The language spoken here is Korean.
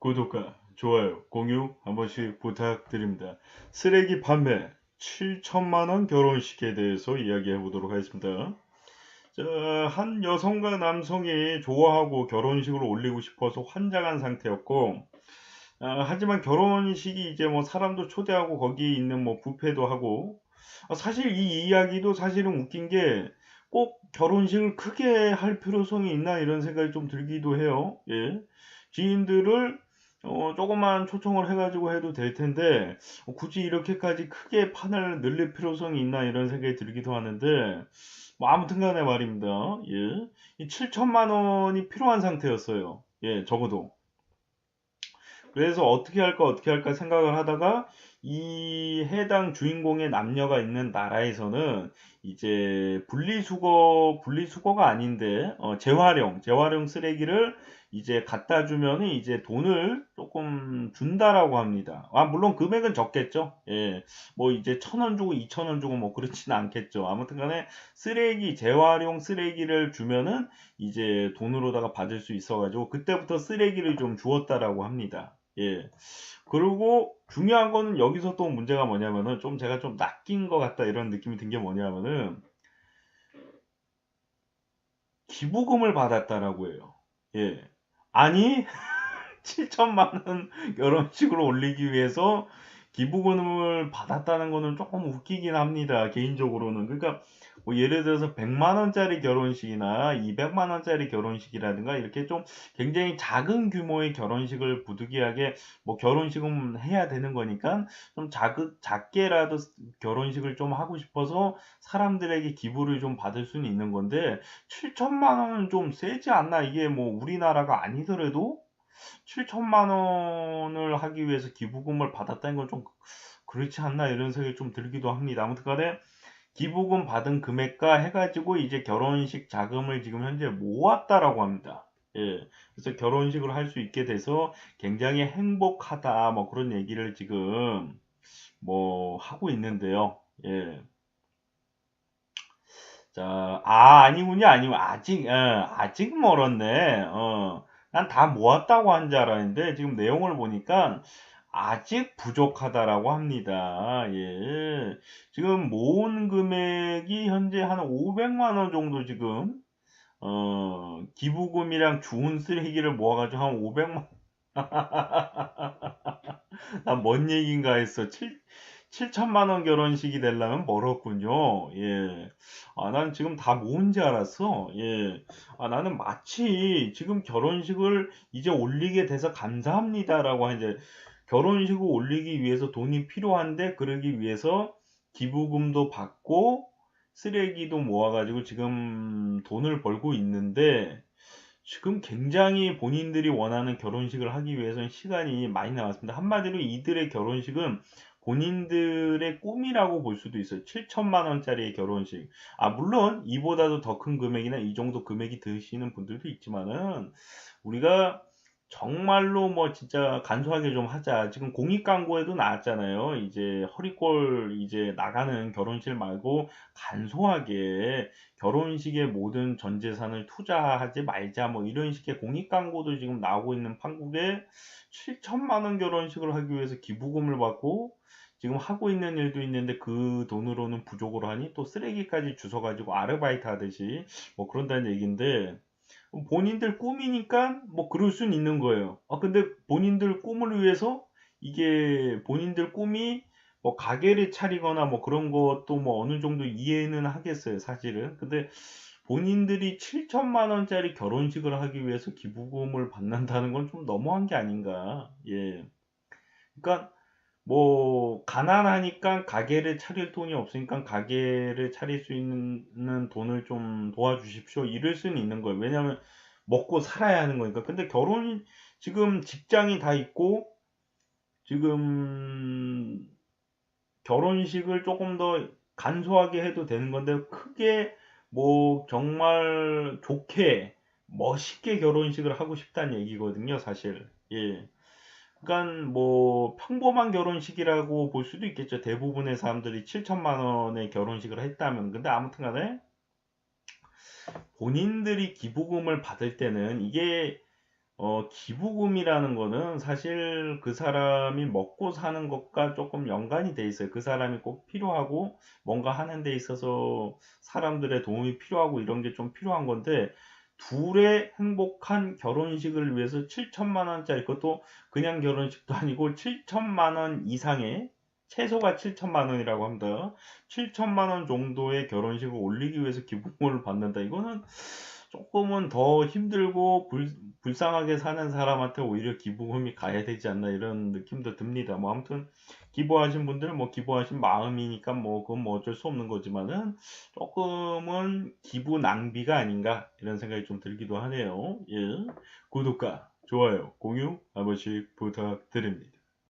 구독과 좋아요, 공유 한 번씩 부탁드립니다. 쓰레기 판매 7천만원 결혼식에 대해서 이야기해 보도록 하겠습니다. 자, 한 여성과 남성이 좋아하고 결혼식을 올리고 싶어서 환장한 상태였고, 아, 하지만 결혼식이 이제 뭐 사람도 초대하고 거기 있는 뭐 뷔페도 하고, 아, 사실 이 이야기도 사실은 웃긴 게 꼭 결혼식을 크게 할 필요성이 있나 이런 생각이 좀 들기도 해요. 예. 지인들을 어, 조금만 초청을 해가지고 해도 될 텐데, 어, 굳이 이렇게까지 크게 판을 늘릴 필요성이 있나 이런 생각이 들기도 하는데, 뭐 아무튼 간에 말입니다. 예. 이 7천만 원이 필요한 상태였어요. 예, 적어도. 그래서 어떻게 할까 어떻게 할까 생각을 하다가 이 해당 주인공의 남녀가 있는 나라에서는 이제 분리수거 분리수거가 아닌데 어, 재활용 재활용 쓰레기를 이제 갖다 주면은 이제 돈을 조금 준다라고 합니다. 아 물론 금액은 적겠죠. 예, 뭐 이제 천 원 주고 이천 원 주고 뭐 그렇지는 않겠죠. 아무튼간에 쓰레기 재활용 쓰레기를 주면은 이제 돈으로다가 받을 수 있어가지고 그때부터 쓰레기를 좀 주었다라고 합니다. 예. 그리고 중요한 거는 여기서 또 문제가 뭐냐면은 좀 제가 좀 낚인 것 같다 이런 느낌이 든 게 뭐냐면은 기부금을 받았다라고 해요. 예. 아니 7천만 원 결혼식을 올리기 위해서 기부금을 받았다는 거는 조금 웃기긴 합니다. 개인적으로는. 그러니까 뭐 예를 들어서 100만 원짜리 결혼식이나 200만 원짜리 결혼식이라든가 이렇게 좀 굉장히 작은 규모의 결혼식을 부득이하게 뭐 결혼식은 해야 되는 거니까 좀 작은 작게라도 결혼식을 좀 하고 싶어서 사람들에게 기부를 좀 받을 수는 있는 건데 7천만 원은 좀 세지 않나 이게 뭐 우리나라가 아니더라도 7천만 원을 하기 위해서 기부금을 받았다는 건 좀 그렇지 않나 이런 생각이 좀 들기도 합니다. 아무튼 간에 기부금 받은 금액과 해가지고 이제 결혼식 자금을 지금 현재 모았다라고 합니다. 예. 그래서 결혼식을 할 수 있게 돼서 굉장히 행복하다. 뭐 그런 얘기를 지금 뭐 하고 있는데요. 예. 자, 아, 아니군요. 아니고, 아직, 어, 아직 멀었네. 어, 난 다 모았다고 한 줄 알았는데, 지금 내용을 보니까, 아직 부족하다라고 합니다. 예. 지금 모은 금액이 현재 한 500만 원 정도 지금 어, 기부금이랑 주운 쓰레기를 모아가지고 한 500만 난뭔 얘기인가 했어. 7, 7천만 원 결혼식이 되려면 멀었군요. 예. 아, 난 지금 다 모은 줄 알았어. 예. 아, 나는 마치 지금 결혼식을 이제 올리게 돼서 감사합니다라고 이제 결혼식을 올리기 위해서 돈이 필요한데 그러기 위해서 기부금도 받고 쓰레기도 모아가지고 지금 돈을 벌고 있는데 지금 굉장히 본인들이 원하는 결혼식을 하기 위해서는 시간이 많이 남았습니다. 한마디로 이들의 결혼식은 본인들의 꿈이라고 볼 수도 있어요. 7천만 원짜리의 결혼식. 아, 물론 이보다도 더 큰 금액이나 이 정도 금액이 드시는 분들도 있지만은 우리가 정말로 뭐 진짜 간소하게 좀 하자. 지금 공익 광고에도 나왔잖아요. 이제 허리꼴 이제 나가는 결혼식 말고 간소하게 결혼식에 모든 전 재산을 투자하지 말자. 뭐 이런 식의 공익 광고도 지금 나오고 있는 판국에 7천만 원 결혼식을 하기 위해서 기부금을 받고 지금 하고 있는 일도 있는데 그 돈으로는 부족을 하니 또 쓰레기까지 주워 가지고 아르바이트 하듯이 뭐 그런다는 얘기인데 본인들 꿈이니까 뭐 그럴 수는 있는 거예요. 아 근데 본인들 꿈을 위해서 이게 본인들 꿈이 뭐 가게를 차리거나 뭐 그런 것도 뭐 어느 정도 이해는 하겠어요, 사실은. 근데 본인들이 7천만 원짜리 결혼식을 하기 위해서 기부금을 받는다는 건 좀 너무한 게 아닌가. 예. 그러니까 뭐 가난하니까 가게를 차릴 돈이 없으니까 가게를 차릴 수 있는 돈을 좀 도와주십시오. 이럴 수는 있는 거예요. 왜냐하면 먹고 살아야 하는 거니까. 근데 결혼 지금 직장이 다 있고 지금 결혼식을 조금 더 간소하게 해도 되는 건데 크게 뭐 정말 좋게 멋있게 결혼식을 하고 싶다는 얘기거든요, 사실. 예. 그러니까 뭐 평범한 결혼식이라고 볼 수도 있겠죠. 대부분의 사람들이 7천만 원의 결혼식을 했다면. 근데 아무튼 간에 본인들이 기부금을 받을 때는 이게 어, 기부금이라는 거는 사실 그 사람이 먹고 사는 것과 조금 연관이 돼 있어요. 그 사람이 꼭 필요하고 뭔가 하는 데 있어서 사람들의 도움이 필요하고 이런 게 좀 필요한 건데 둘의 행복한 결혼식을 위해서 7천만 원짜리 그것도 그냥 결혼식도 아니고 7천만 원 이상의 최소가 7천만 원이라고 합니다. 7천만 원 정도의 결혼식을 올리기 위해서 기부금을 받는다. 이거는 조금은 더 힘들고 불, 불쌍하게 사는 사람한테 오히려 기부금이 가야 되지 않나 이런 느낌도 듭니다. 뭐 아무튼 기부하신 분들은 뭐 기부하신 마음이니까 뭐 그건 뭐 어쩔 수 없는 거지만은 조금은 기부 낭비가 아닌가 이런 생각이 좀 들기도 하네요. 예. 구독과 좋아요, 공유 한 번씩 부탁드립니다.